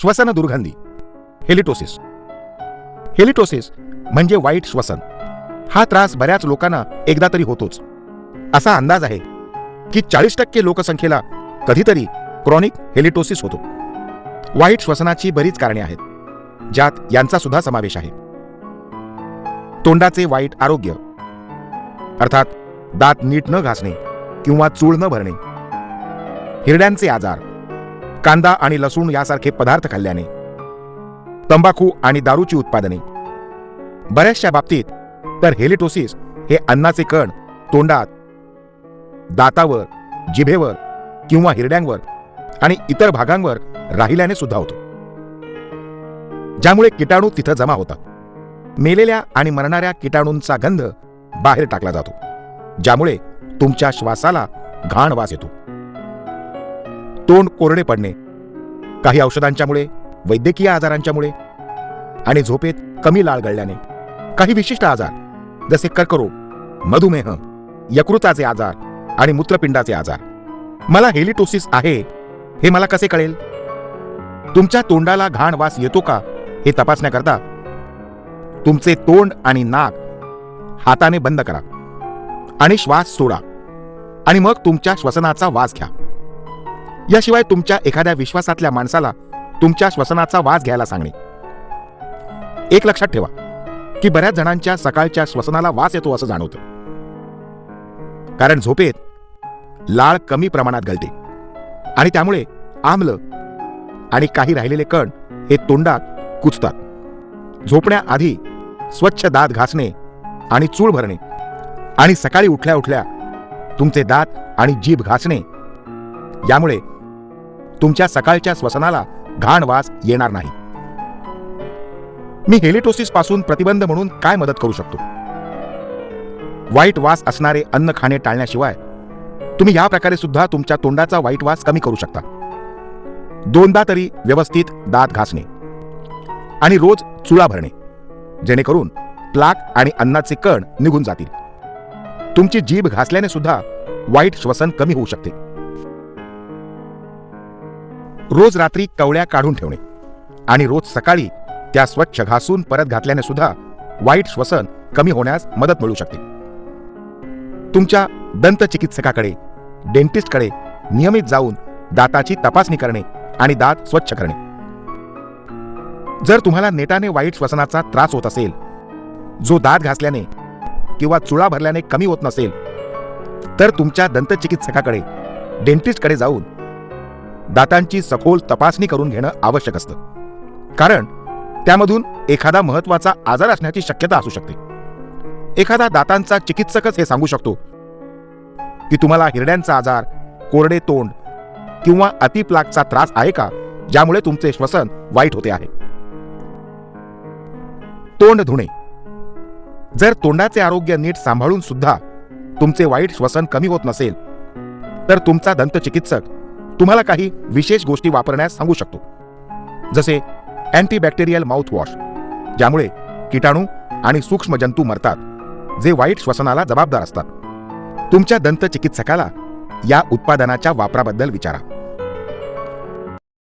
श्वसन दुर्गंधी. Halitosis. Halitosis म्हणजे वाईट श्वसन. हा त्रास बऱ्याच लोकांना एकदा तरी होतोच. असा अंदाज आहे की चाळीस टक्के लोकसंख्येला कधीतरी क्रॉनिक हेलिटोसिस होतो. वाईट श्वसनाची बरीच कारणे आहेत ज्यात यांचा सुद्धा समावेश आहे. तोंडाचे वाईट आरोग्य अर्थात दात नीट न घासणे किंवा चूळ न भरणे हिरड्यांचे आजार कांदा आणि लसूण यासारखे पदार्थ खाल्ल्याने तंबाखू आणि दारूची उत्पादने. बऱ्याचशा बाबतीत तर हेलिटोसिस हे अन्नाचे कण तोंडात दातावर जिभेवर किंवा हिरड्यांवर आणि इतर भागांवर राहिल्याने सुद्धा होतो. ज्यामुळे किटाणू तिथं जमा होतात. मेलेल्या आणि मरणाऱ्या किटाणूंचा गंध बाहेर टाकला जातो ज्यामुळे तुमच्या श्वासाला घाण वास येतो. तोंड कोरडे पडणे काही औषधांच्यामुळे वैद्यकीय आजारांच्यामुळे आणि झोपेत कमी लाळ गळल्याने. काही विशिष्ट आजार जसे कर्करोग मधुमेह यकृताचे आजार आणि मूत्रपिंडाचे आजार. मला हेलिटोसिस आहे हे मला कसे कळेल? तुमच्या तोंडाला घाण वास येतो का हे तपासण्याकरता तुमचे तोंड आणि नाक हाताने बंद करा आणि श्वास सोडा आणि मग तुमच्या श्वसनाचा वास घ्या. याशिवाय तुमच्या एखाद्या विश्वासातल्या माणसाला तुमच्या श्वसनाचा वास घ्यायला सांगणे. एक लक्षात ठेवा की बऱ्याच जणांच्या सकाळच्या श्वसनाला वास येतो असं जाणवतं. कारण झोपेत लाळ कमी प्रमाणात गळते आणि त्यामुळे आम्ल आणि काही राहिलेले कण हे तोंडात कुचतात झोपण्याआधी स्वच्छ दात घासणे आणि चूळ भरणे आणि सकाळी उठल्या उठल्या तुमचे दात आणि जीभ घासणे यामुळे तुमच्या सकाळच्या श्वसनाला घाण वास येणार नाही. मी हेलिटोसिसपासून प्रतिबंध म्हणून काय मदत करू शकतो? वाईट वास असणारे अन्न खाणे टाळण्याशिवाय तुम्ही या प्रकारे सुद्धा तुमच्या तोंडाचा वाईट वास कमी करू शकता. दोनदा तरी व्यवस्थित दात घासणे आणि रोज चुळा भरणे जेणेकरून प्लाक आणि अन्नाचे कण निघून जातील. तुमची जीभ घासल्याने सुद्धा वाईट श्वसन कमी होऊ शकते. रोज रात्री कवळ्या काढून ठेवणे. आणि रोज सकाळी त्या स्वच्छ घासून परत घातल्याने सुद्धा वाईट श्वसन कमी होण्यास मदत मिळू शकते. तुमच्या दंत चिकित्सकाकडे डेंटिस्टकडे नियमित जाऊन दाताची तपासणी करणे आणि दात स्वच्छ करणे. जर तुम्हाला नेटाने वाईट श्वसनाचा त्रास होत असेल जो दात घासल्याने किंवा चुळा भरल्याने कमी होत नसेल तर तुमच्या दंत चिकित्सकाकडे डेंटिस्टकडे जाऊन दातांची सखोल तपासणी करून घेणं आवश्यक असतं. कारण त्यामधून एखादा महत्त्वाचा आजार असण्याची शक्यता असू शकते. एखादा दातांचा चिकित्सकच हे सांगू शकतो की तुम्हाला हिरड्यांचा आजार कोरडे तोंड किंवा अतिप्लाकचा त्रास आहे का ज्यामुळे तुमचे श्वसन वाईट होते आहे. तोंड धुणे. जर तोंडाचे आरोग्य नीट सांभाळून सुद्धा तुमचे वाईट श्वसन कमी होत नसेल तर तुमचा दंत चिकित्सक तुम्हाला काही विशेष गोष्टी वापरण्यास सांगू शकतो. जसे अँटीबॅक्टेरियल माउथवॉश ज्यामुळे किटाणू आणि सूक्ष्म जंतू मरतात जे वाईट श्वसनाला जबाबदार असतात. तुमच्या दंत चिकित्सकाला या उत्पादनाच्या वापराबद्दल विचारा.